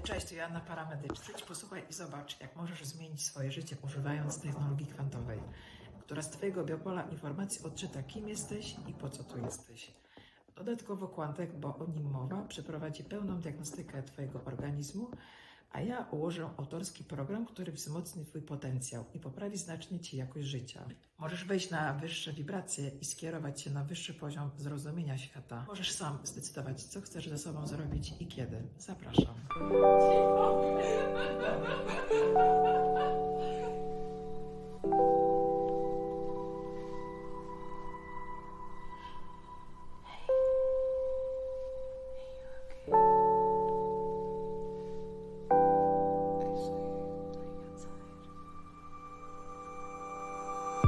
Cześć, to Joanna Paramedyczna. Idź posłuchaj i zobacz, jak możesz zmienić swoje życie używając technologii kwantowej, która z Twojego biopola informacji odczyta, kim jesteś i po co tu jesteś. Dodatkowo Quantek, bo o nim mowa, przeprowadzi pełną diagnostykę Twojego organizmu, a ja ułożę autorski program, który wzmocni Twój potencjał i poprawi znacznie Ci jakość życia. Możesz wejść na wyższe wibracje i skierować się na wyższy poziom zrozumienia świata. Możesz sam zdecydować, co chcesz ze sobą zrobić i kiedy. Zapraszam.